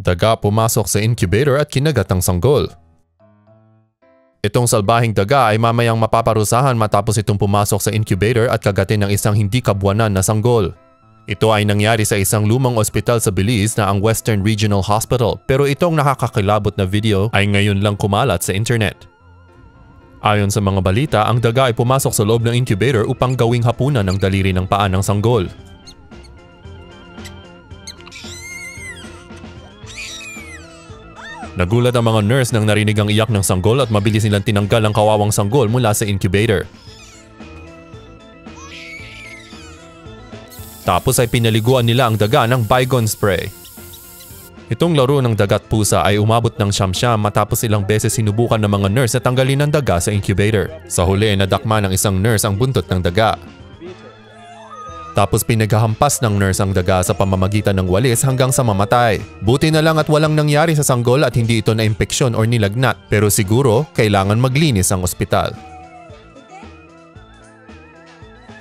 Daga pumasok sa incubator at kinagat ang sanggol. Itong salbahing daga ay mamayang mapaparusahan matapos itong pumasok sa incubator at kagatin ng isang hindi kabuanan na sanggol. Ito ay nangyari sa isang lumang ospital sa Belize na ang Western Regional Hospital pero itong nakakakilabot na video ay ngayon lang kumalat sa internet. Ayon sa mga balita, ang daga ay pumasok sa loob ng incubator upang gawing hapunan ng daliri ng paa ng sanggol. Nagulat ang mga nurse nang narinig ang iyak ng sanggol at mabilis nilang tinanggal ang kawawang sanggol mula sa incubator. Tapos ay pinaliguan nila ang daga ng Bygone spray. Itong laro ng dagat pusa ay umabot ng siyam-siyam matapos ilang beses sinubukan ng mga nurse na tanggalin ang daga sa incubator. Sa huli, nadakma ng isang nurse ang buntot ng daga. Tapos pinaghahampas ng nurse ang daga sa pamamagitan ng walis hanggang sa mamatay. Buti na lang at walang nangyari sa sanggol at hindi ito na impeksyon or nilagnat pero siguro kailangan maglinis ang ospital.